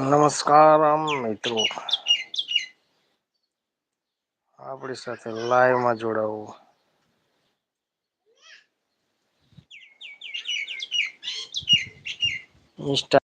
નમસ્કાર આમ મિત્રો આપણી સાથે લાઈવમાં જોડાવું ઇન્સ્ટા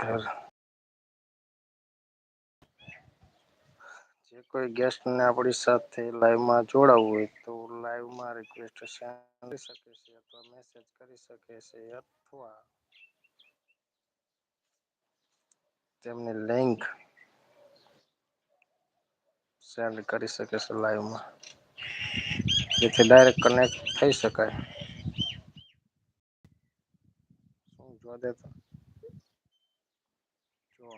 પર જે કોઈ ગેસ્ટને આપણી સાથે લાઈવમાં જોડાવવું હોય તો લાઈવમાં રિક્વેસ્ટ કરી શકે છે અથવા મેસેજ કરી શકે છે અથવા તેમની લિંક સેન્ડ કરી શકે છે લાઈવમાં જેથી ડાયરેક્ટ કનેક્ટ થઈ શકાય શું જોવા દે તો જો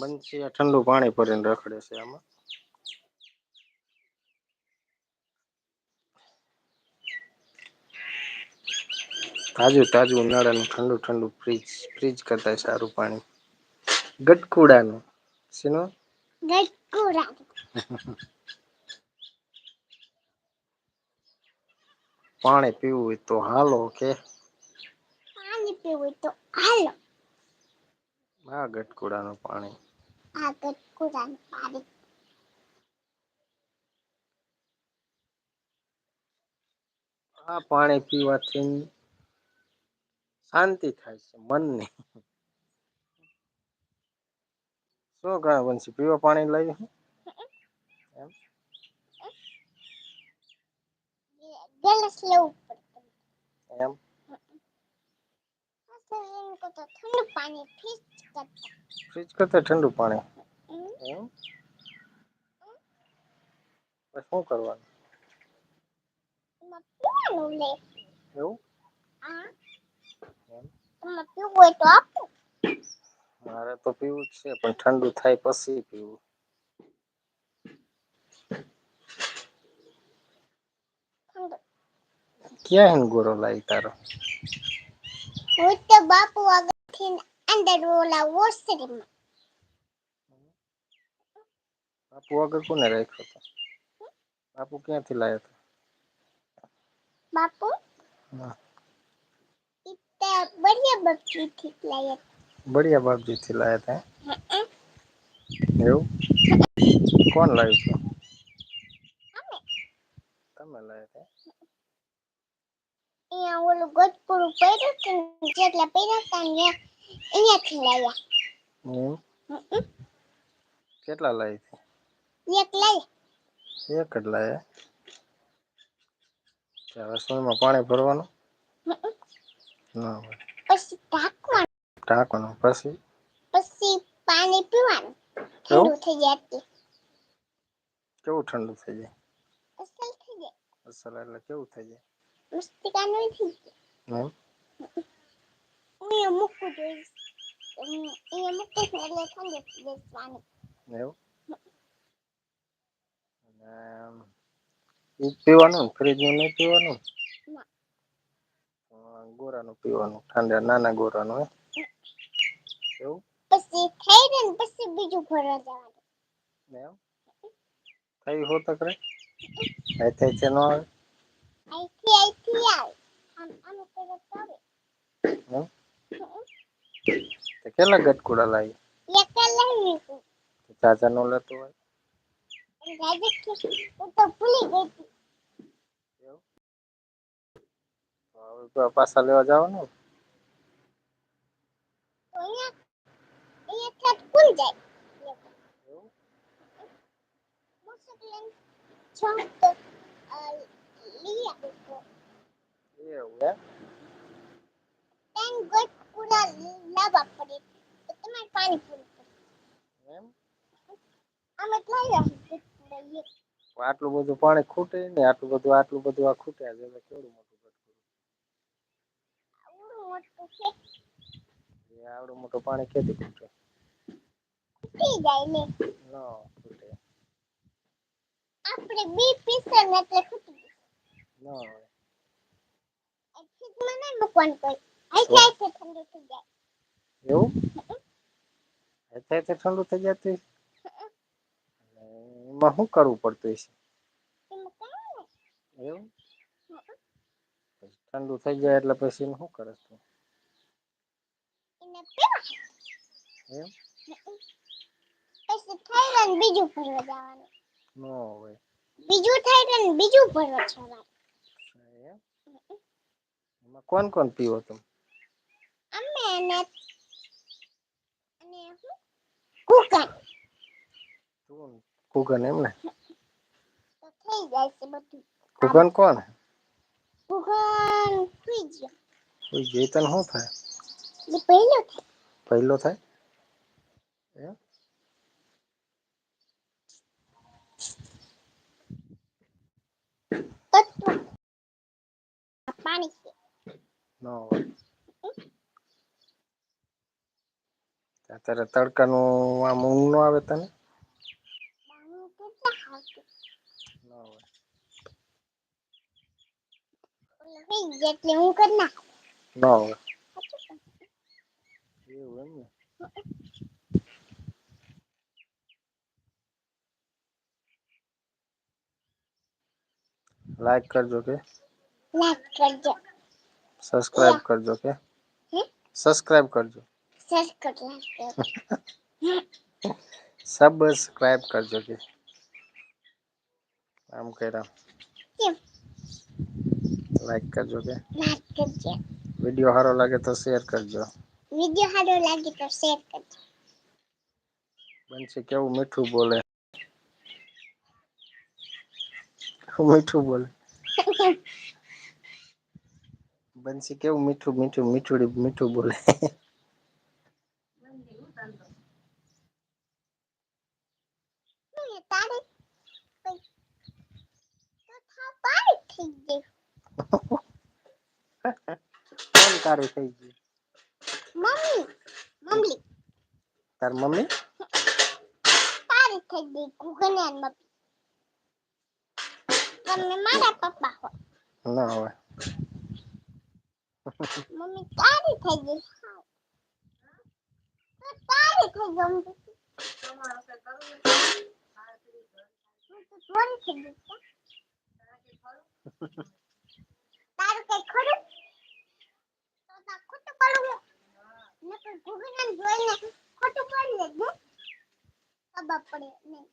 બંસી ઠંડુ પાણી ભરીને રખડે છે આમાં. તાજું તાજું ઉનાળાનું ઠંડુ ઠંડુ ફ્રીજ ફ્રીજ કરતા સારું પાણી. ગટકુડાનું. શેનો? ગટકુડા પાણી પીવું હોય તો હાલો કે. પીવું હોય તો હાલો આ ગટકુડાનું પાણી આ ગટકુડાનું પાણી આ પાણી પીવાથી શાંતિ થાય છે મનને શું કહે વંશી પીવા પાણી લઈ એમ ગેલાસ લેવું પડે એમ ઠંડુ પાણી ફ્રીજ કરતા. ફ્રીજ કરતા ઠંડુ પાણી? શું કરવાનું? પીવાનું લે. એવું? હા. પીવું હોય તો આપો. મારે તો પીવું જ છે પણ ઠંડુ થાય પછી પીવું. ક્યાં હે ગોરો લાઈ તારો? હું તો બાપુ આગળથી અંદર ઓલા વોશરૂમમાં બાપુ આગળ કોને રાખ્યો તો બાપુ ક્યાંથી લાવ્યો તો બાપુ હા બઢિયા બગીચેથી લાયા બઢિયા બાગજીથી લાયા તા એવું કોણ લાવ્યું તું તમે લાયા તા અહીંયા ઓલું ગટકુડું પડ્યું હતું જેટલા પડ્યા હતા ને અહીંયાથી એમ કેટલા લાયા એક લાયા. એક જ લાયા? રસોઈમાં પાણી ભરવાનું? ના પછી ઢાંકવાનું. ઢાંકવાનું. પછી? પછી પાણી પીવાનું. ઠંડુ થઈ જાય કેવું ઠંડુ થઈ જાય? અસલ થઈ જાય. અસલ એટલે કેવું થઈ જાય? મસ્તિકા થઈ જાય એમ અહીંયા મૂકવું જોઈએ અહીંયા મૂકીશ ને એટલે ઠંડુ જાય પાણી એવું ઈ જ પીવાનું ને ફ્રીજનું નહીં પીવાનું ગોરાનું પીવાનું ઠંડા નાના ગોરાનું હે એવું પછી થઈ ને પછી બીજું ભરવા જવાનું એમ થઈ હો તો કરે થઈ થઈ નો આવે કેટલા ગટકુડા લાવી એક લઈ ચાચા નો લેતો હોય લીધું હું તો ભૂલી ગઈ હતી. તો હવે તો પાછા લેવા જવાનું તો અહીંયા અહીંયા ખુલ જાય એવું એમ? ગોટ પડે. તો તમારે પાણી પૂરું એમ? આમ જ આટલું બધું પાણી ખૂટે ને આટલું બધું આટલું બધું આ ખૂટે આજે કેવડું મોટું ગટકું આવડું મોટું એ આવડું મોટું પાણી કેથી ખૂટે? ખૂટી જાય ને. ન ખૂટે. આપણે બી પીસર ને એટલે ખૂટી ન હોય. ફ્રીજમાં નહીં મૂકવાનું કોઈ. આઈ જાય ઠંડુ થઈ જાય. એવું? એટલે તે ઠંડુ થઈ જતું? એમાં શું કરવું પડતું હશે. એવું? પછી ઠંડુ થઈ જાય એટલે પછી એનું શું કરે તું? એમ પછી થાઈલેન્ડ બીજું ભરવા જવાનું. ન હોય. બીજું થાઈલેન્ડ બીજું ભરવા જવાનું. કોણ કોણ પીવો તમે અમે અને અને કુકન. તું કુગન એમ ને? તો થઈ જાય છે બધું. કુકન કોણ? કુકન સુઈ ગયો કોઈ જે તને શું થાય? એ પહેલો થાય. પહેલો થાય? એમ? પાણી છે ન હોય અત્યારે તડકાનું આમ ઊંઘ ન આવે તને પાણી કેટલા ખાવતું ન હોય ઓલો થઈ ગયા એટલે હું કરી નાખું ન હોય સાચું કહું. એવું એમ ને લાઈક કરજો કે લાઈક કરજો સબસ્ક્રાઇબ કરજો કે હે સબસ્ક્રાઇબ કરજો સર કર લાઈક કરજો સબસ્ક્રાઇબ કરજો કે આમ કર્યા કેમ લાઈક કરજો કે લાઈક કરજો વિડીયો સારો લાગે તો શેર કરજો વિડીયો સારો લાગે તો શેર કરજો બનશે કેવું મીઠું બોલે મીઠું બોલે કેવું મીઠું મીઠું મીઠું મીઠું બોલે. કોણ તારું થઈ ગયું? મમ્મી મમ્મી તાર મમ્મી? તારી થઈ ગઈ ગુગને મમ્મી તમે મારા ના હોય મમ્મી, તારી થઈ ગઈ. તો તારી થઈ ગઈ તો થોડી થઈ તારું કઈ ખરું? તો તાર ખોટું પડવું નકર ખોટું પડી પડે નહીં.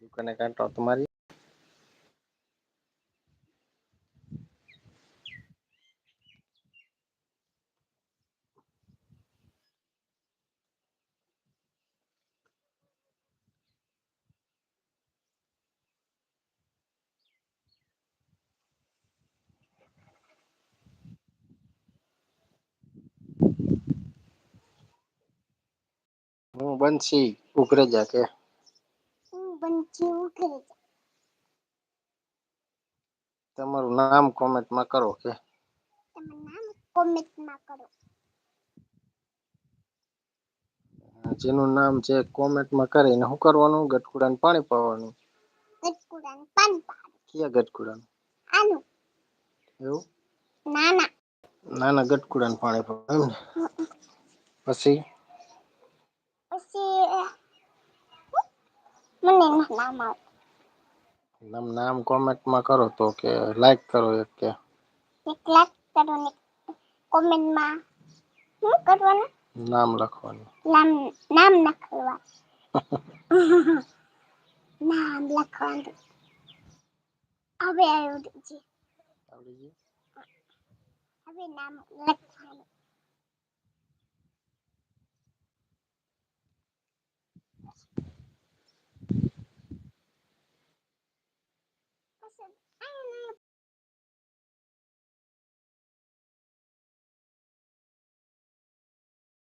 દુકાને કાંટો તમારી બંસી ઉઘરે જા કે હું બનજી ઉઘરે જા. તમારું નામ કોમેન્ટમાં કરો કે તમે નામ કોમેન્ટમાં કરો જેનું નામ છે કોમેન્ટમાં કરીને શું કરવાનું ગટકુડાને પાણી પાવાનું ગટકુડાને પાણી પાડો ક્યાં ગટકુડાનું આનું એવું નાના નાના ગટકુડાને પાણી પાવાનું એમ ને પછી પછી મને ના નામ આવે નામ નામ કોમેન્ટમાં કરો તો કે લાઈક કરો એક કે એક લાખ કરો ને કોમેન્ટમાં શું કરવાનું નામ લખવાનું નામ નામ લખવા નામ લખવાનું હવે આવ્યું છે આવડી ગયું હવે નામ લખવાનું